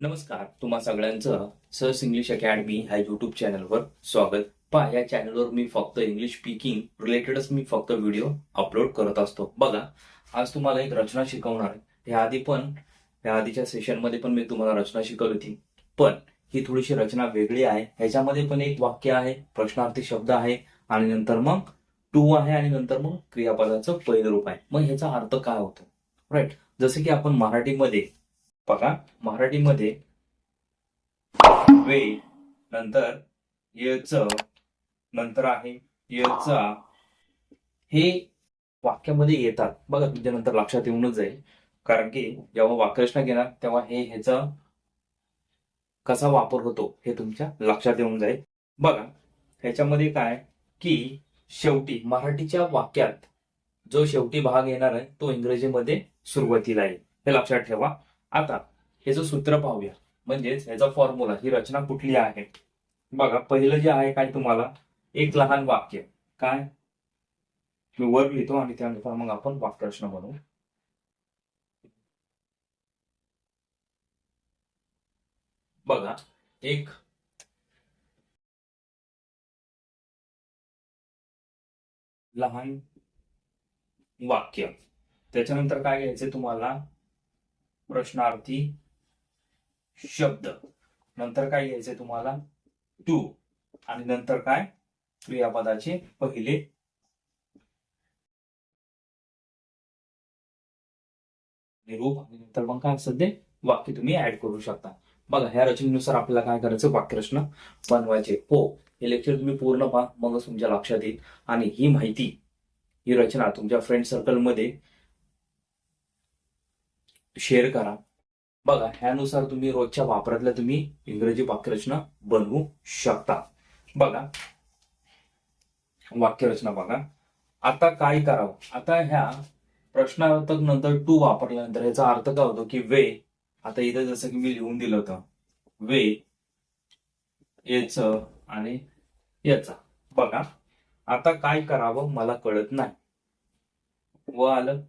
नमस्कार तुम्हा सगळ्यांचं सर्स इंग्लिश अकॅडमी ह्या युट्यूब चॅनलवर स्वागत. पहा या चॅनलवर मी फक्त इंग्लिश स्पीकिंग रिलेटेडच मी फक्त व्हिडिओ अपलोड करत असतो. बघा आज तुम्हाला एक रचना शिकवणार आहे. आधी पण या आधीच्या सेशनमध्ये पण मी तुम्हाला रचना शिकवली होती. पण ही थोडीशी रचना वेगळी आहे. ह्याच्यामध्ये पण एक वाक्य आहे प्रश्नार्थी शब्द आहे आणि नंतर मग टू आहे आणि नंतर मग क्रियापदाचं पहिलं रूप आहे. मग ह्याचा अर्थ काय होतो? राईट जसं की आपण मराठीमध्ये बघा मराठीमध्ये वे नंतर यच नंतर आहे यचा. हे वाक्यामध्ये येतात. बघा तुमच्या नंतर लक्षात येऊनच जाईल. कारण की जेव्हा वाक्यरचना घेणार तेव्हा हे ह्याचा कसा वापर होतो हे तुमच्या लक्षात येऊन जाईल. बघा ह्याच्यामध्ये काय की शेवटी मराठीच्या वाक्यात जो शेवटी भाग येणार आहे तो इंग्रजीमध्ये सुरुवातीला येईल. हे लक्षात ठेवा. आता हे जो सूत्र पाहूया म्हणजेच ह्याचा फॉर्म्युला ही रचना कुठली आहे? बघा पहिलं जे आहे काय तुम्हाला? एक लहान वाक्य. काय? मी वर लिहितो आणि त्यानुसार मग आपण वाक्यरचना बनवू. बघा एक. लहान वाक्य. त्याच्यानंतर काय घ्यायचं तुम्हाला? प्रश्नार्थी शब्द. नंतर काय घ्यायचंय तुम्हाला? टू आणि नंतर काय? क्रियापदाचे पहिले निरूप आणि नंतर मग काय सध्या ते? वाक्य. तुम्ही ऍड करू शकता. बघा ह्या रचनेनुसार आपल्याला काय करायचं? वाक्यरचना बनवायचे. हो हे लेक्चर तुम्ही पूर्ण पहा. मगच तुमच्या लक्षात येईल. आणि ही माहिती ही रचना तुमच्या फ्रेंड सर्कलमध्ये शेअर करा. बघा ह्यानुसार तुम्ही रोजच्या वापरातल्या तुम्ही इंग्रजी वाक्यरचना बनवू शकता. बघा वाक्यरचना बघा. आता काय करावं? आता ह्या प्रश्नार्थक नंतर टू वापरल्यानंतर ह्याचा अर्थ काय होतो की वे आता इथं जसं की मी लिहून दिलं होतं. वे याच आणि याचा. बघा आता काय करावं मला कळत नाही. व आलं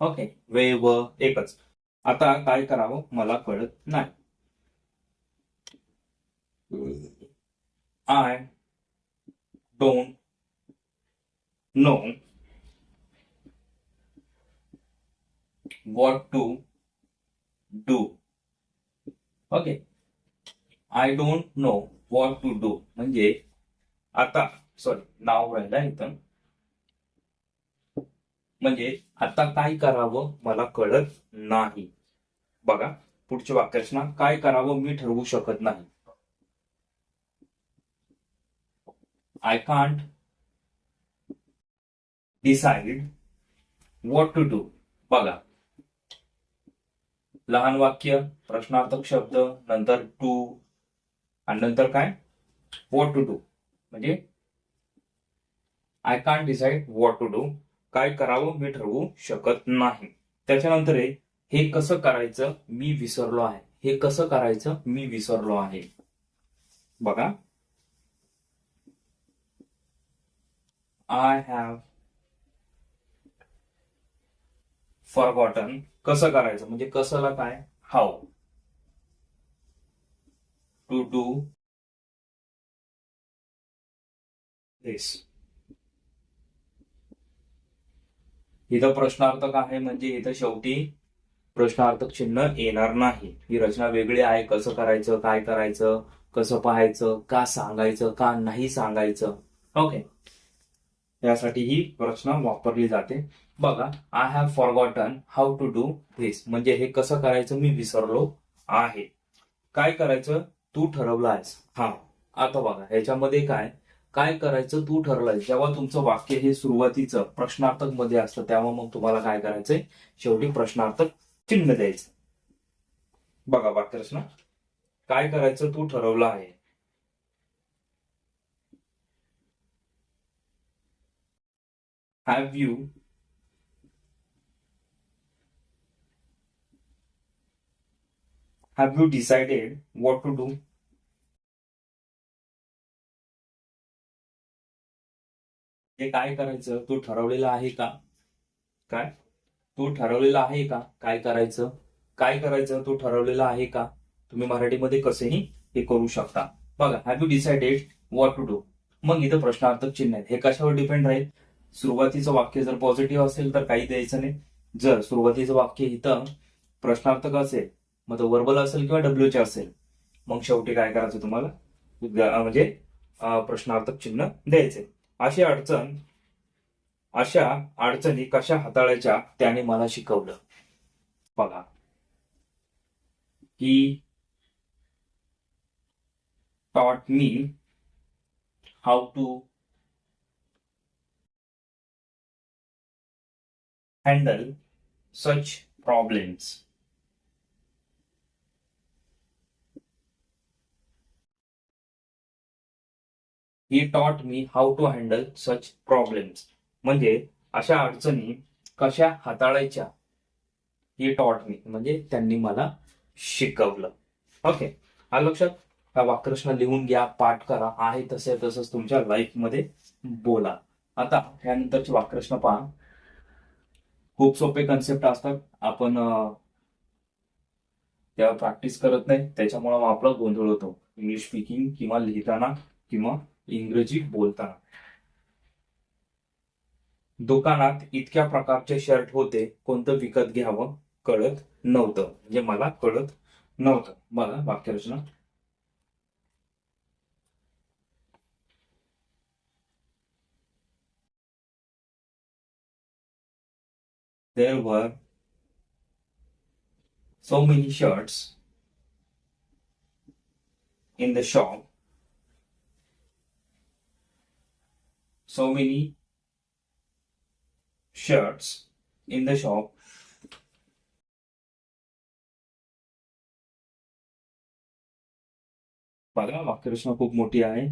ओके वे व एकच आता काय करावं? मला कळत नाही. I don't know what to do okay I don't know what to do म्हणजे आता सॉरी नाव राहिलं इथं. म्हणजे आता काय करावं मला कळत नाही. बघा पुढची वाक्यरचना काय करावं मी ठरवू शकत नाही. I can't decide what to do बघा. लहान वाक्य प्रश्नार्थक शब्द नंतर टू आणि नंतर काय? वॉट टू डू म्हणजे I can't decide what to do काय करावं मी ठरवू शकत नाही. त्याच्यानंतर आहे हे कसं करायचं मी विसरलो आहे. हे कसं करायचं मी विसरलो आहे. बघा. आय हॅव फॉरगॉटन कसं करायचं? म्हणजे कसंला काय? हाऊ टू डू दिस इथं प्रश्नार्थक आहे म्हणजे इथं शेवटी प्रश्नार्थक चिन्ह येणार नाही. ही रचना वेगळी आहे कसं करायचं काय करायचं कसं पाहायचं का सांगायचं का नाही सांगायचं. ओके यासाठी ही रचना वापरली जाते. बघा I have forgotten how to do this म्हणजे हे कसं करायचं मी विसरलो आहे. काय करायचं? तू ठरवलं आहेस. हा. आता बघा ह्याच्यामध्ये काय? काय करायचं तू ठरलंय. जेव्हा तुमचं वाक्य हे सुरुवातीचं प्रश्नार्थकमध्ये असतं तेव्हा मग तुम्हाला काय करायचंय? शेवटी प्रश्नार्थक चिन्ह द्यायचं. बघा वाक्यरचना. काय करायचं तू ठरवलं आहे. Have you have you decided what to do हे काय करायचं? तू ठरवलेलं आहे का? काय? तू ठरवलेला आहे का? काय करायचं? काय करायचं? तो ठरवलेला आहे का? तुम्ही मराठीमध्ये कसेही हे करू शकता. बघा have you decided what to do मग इथं प्रश्नार्थक चिन्ह आहेत. हे कशावर डिपेंड राहील? सुरुवातीचं वाक्य जर पॉझिटिव्ह असेल तर काही द्यायचं नाही. जर सुरुवातीचं वाक्य इथं प्रश्नार्थक असेल मग तो वर्बल असेल किंवा डब्ल्यूचे असेल मग शेवटी काय करायचं तुम्हाला? म्हणजे प्रश्नार्थक चिन्ह द्यायचे. अशी अडचण अशा अडचणी कशा हाताळायच्या त्याने मला शिकवलं बघा he taught me how to handle such problems. He taught me how to handle such problems म्हणजे अशा अडचणी कशा हाताळायच्या? ही टॉट मी म्हणजे त्यांनी मला शिकवलं. ओके हा लक्षात हा वाक्यरचना लिहून घ्या पाठ करा. आहे तसे तसंच तुमच्या लाईफमध्ये बोला. आता त्यानंतरची वाक्यरचना पहा. खूप सोपे कन्सेप्ट असतात. आपण त्या प्रॅक्टिस करत नाही. त्याच्यामुळे आपला गोंधळ होतो. इंग्लिश स्पीकिंग किंवा लिहिताना किंवा इंग्रजी बोलताना. दुकानात इतक्या प्रकारचे शर्ट होते कोणतं विकत घ्यावं कळत नव्हतं. म्हणजे मला कळत नव्हतं. बघा वाक्यरचना there were so many shirts in the shop. So many shirts in the shop. बघा वाक्यरचना खूप मोठी आहे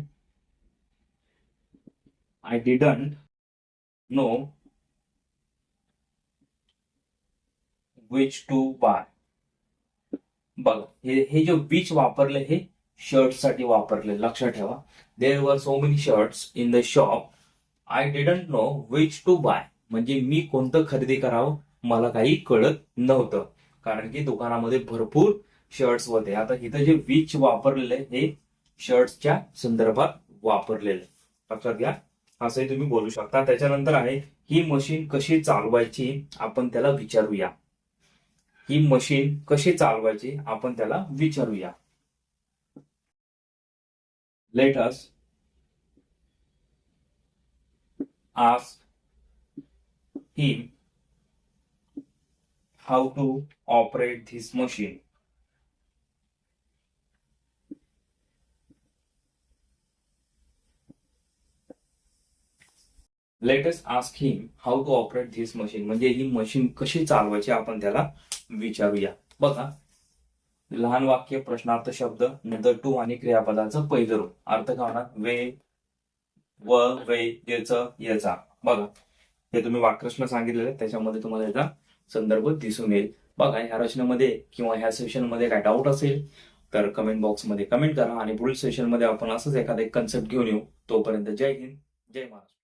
I didn't know which to buy बघा हे हे जे विच वापरले हे शर्ट साठी वापरले लक्षात ठेवा there were so many shirts in the shop I didn't know which to buy म्हणजे मी कोणतं खरेदी करावं मला काही कळत नव्हतं. कारण की दुकानामध्ये भरपूर शर्ट्स होते. आता इथं जे विच वापरलेले हे शर्ट्सच्या संदर्भात वापरलेले लक्षात घ्या. असंही तुम्ही बोलू शकता. त्याच्यानंतर आहे ही मशीन कशी चालवायची आपण त्याला विचारूया. ही मशीन कशी चालवायची आपण त्याला विचारूया. Let us ask him how to operate this machine. Let's ask ask him to operate this machine म्हणजे ही मशीन कशी चालवायची आपण त्याला विचारूया. बघा लहान वाक्य प्रश्नार्थ शब्द नंतर टू आणि क्रियापदाचं पहिलं रूप अर्थ काय वे व वे याच याचा बघा हे तुम्ही वाक्यरचना सांगितलेलं त्याच्यामध्ये तुम्हाला याचा संदर्भ दिसून येईल. बघा ह्या रचनेमध्ये किंवा ह्या सेशनमध्ये काय डाऊट असेल तर कमेंट बॉक्समध्ये कमेंट करा आणि पुढील सेशनमध्ये आपण असंच एखादा एक कन्सेप्ट घेऊन येऊ. तोपर्यंत जय हिंद जय महाराष्ट्र.